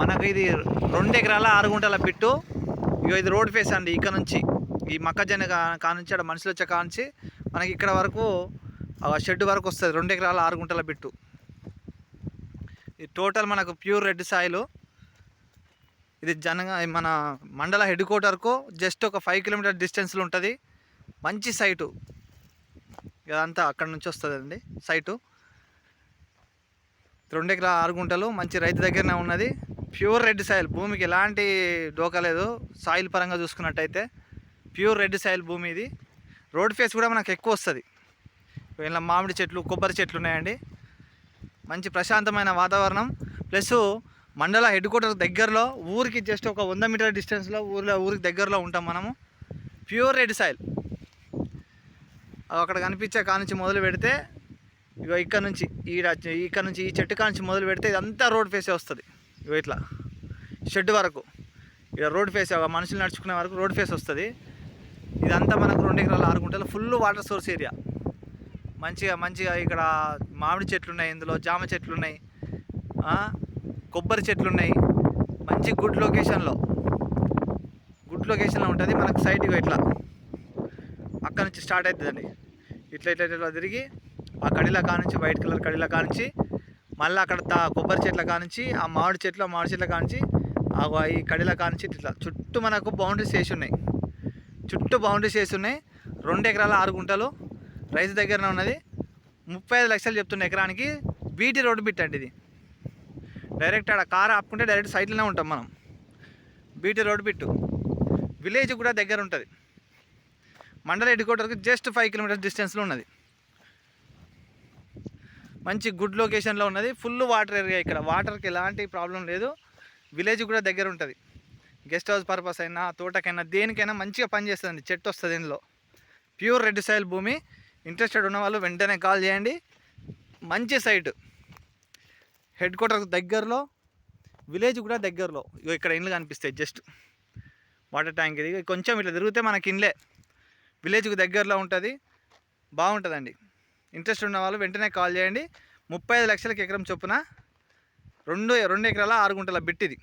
మనకు ఇది రెండు ఎకరాల ఆరు గుంటల బిట్టు. ఇగో ఇది రోడ్ ఫేస్ అండి ఇక్కడ నుంచి. ఈ మొక్కజొన్న కానుంచి నుంచి అక్కడ మనుషులు వచ్చే కానుంచి మనకి ఇక్కడ వరకు షెడ్ వరకు వస్తుంది రెండు ఎకరాల ఆరు గుంటల బిట్టు. ఇది టోటల్ మనకు ప్యూర్ రెడ్ సాయిల్. ఇది జనగా మన మండల హెడ్ క్వార్టర్కు జస్ట్ ఒక ఫైవ్ కిలోమీటర్ డిస్టెన్స్లో ఉంటుంది. మంచి సైటు. ఇదంతా అక్కడ నుంచి వస్తుందండి సైటు. రెండు ఎకరాల ఆరు గుంటలు మంచి రైతు దగ్గరనే ఉన్నది. ప్యూర్ రెడ్ సాయిల్ భూమికి ఎలాంటి డోకా లేదు. సాయిల్ పరంగా చూసుకున్నట్టయితే ప్యూర్ రెడ్ సాయిల్ భూమి ఇది. రోడ్ ఫేస్ కూడా మనకు ఎక్కువ వస్తుంది. ఇలా మామిడి చెట్లు కొబ్బరి చెట్లు ఉన్నాయండి. మంచి ప్రశాంతమైన వాతావరణం. ప్లస్ మండల హెడ్ క్వార్టర్ దగ్గరలో ఊరికి జస్ట్ ఒక వంద మీటర్ డిస్టెన్స్లో ఊర్లో ఊరికి దగ్గరలో ఉంటాం మనము. Pure red soil. అక్కడ కనిపించే కానుంచి మొదలు పెడితే ఇగో ఇక్కడ నుంచి ఈడ ఇక్కడ నుంచి ఈ చెట్టు కానుంచి మొదలు పెడితే ఇదంతా రోడ్ ఫేసే వస్తుంది. ఇగో ఇట్లా. షెడ్ వరకు. ఇక్కడ రోడ్ ఫేస్ మనుషులు నడుచుకునే వరకు రోడ్ ఫేస్ వస్తుంది. ఇదంతా మనకు రెండు ఎకరాల ఆరు గుంటలు ఫుల్ వాటర్ సోర్స్ ఏరియా మంచిగా మంచిగా ఇక్కడ మామిడి చెట్లు ఉన్నాయి ఇందులో జామ చెట్లు ఉన్నాయి. కొబ్బరి చెట్లు ఉన్నాయి. మంచి గుడ్ లొకేషన్లో గుడ్ లొకేషన్లో ఉంటుంది. మనకు సైడ్ ఇట్లా. అక్కడ నుంచి స్టార్ట్ అవుతుందండి ఇట్లా ఇట్లా ఇట్లా తిరిగి ఆ కడిలా కానుంచి వైట్ కలర్ కడిలా కానుంచి మళ్ళీ అక్కడ తా కొబ్బరి చెట్ల కానుంచి ఆ మామిడి చెట్లు ఆ మామిడి చెట్ల కానుంచి ఆ ఈ కడిల కానుంచి ఇట్లా చుట్టూ మనకు బౌండరీస్ వేసి ఉన్నాయి. చుట్టూ బౌండరీస్ వేసి ఉన్నాయి. రెండు ఎకరాల ఆరు గుంటలు రైతు దగ్గరనే ఉన్నది. ముప్పై ఐదు లక్షలు చెప్తున్న ఎకరానికి బీటీ రోడ్డు బిట్ ఇది. డైరెక్ట్ ఆడ కార్ ఆపుకుంటే డైరెక్ట్ సైడ్లోనే ఉంటాం మనం. బీటీ రోడ్డు బిట్టు విలేజ్ కూడా దగ్గర ఉంటుంది. మండల హెడ్ క్వార్టర్కి జస్ట్ ఫైవ్ కిలోమీటర్స్ డిస్టెన్స్లో ఉన్నది. మంచి గుడ్ లొకేషన్లో ఉన్నది. ఫుల్ వాటర్ ఏరియా ఇక్కడ. వాటర్కి ఎలాంటి ప్రాబ్లం లేదు. విలేజ్ కూడా దగ్గర ఉంటుంది. గెస్ట్ హౌస్ పర్పస్ అయినా తోటకైనా దేనికైనా మంచిగా పనిచేస్తుంది చెట్టు వస్తుంది ఇందులో. ప్యూర్ రెడ్ సాయిల్ భూమి. ఇంట్రెస్టెడ్ ఉన్న వాళ్ళు వెంటనే కాల్ చేయండి. మంచి సైట్ హెడ్ క్వార్టర్ దగ్గరలో విలేజ్ కూడా దగ్గరలో. ఇగో ఇక్కడ ఇండ్లు కనిపిస్తాయి జస్ట్ వాటర్ ట్యాంక్ ఇది. కొంచెం ఇట్లా తిరిగితే మనకి ఇండ్లే. విలేజ్కి దగ్గరలో ఉంటుంది. బాగుంటుందండి. ఇంట్రెస్ట్ ఉన్న వాళ్ళు వెంటనే కాల్ చేయండి. ముప్పై ఐదు లక్షలకి ఎకరం చొప్పున రెండు రెండు ఎకరాల ఆరు గుంటల బిట్టిది.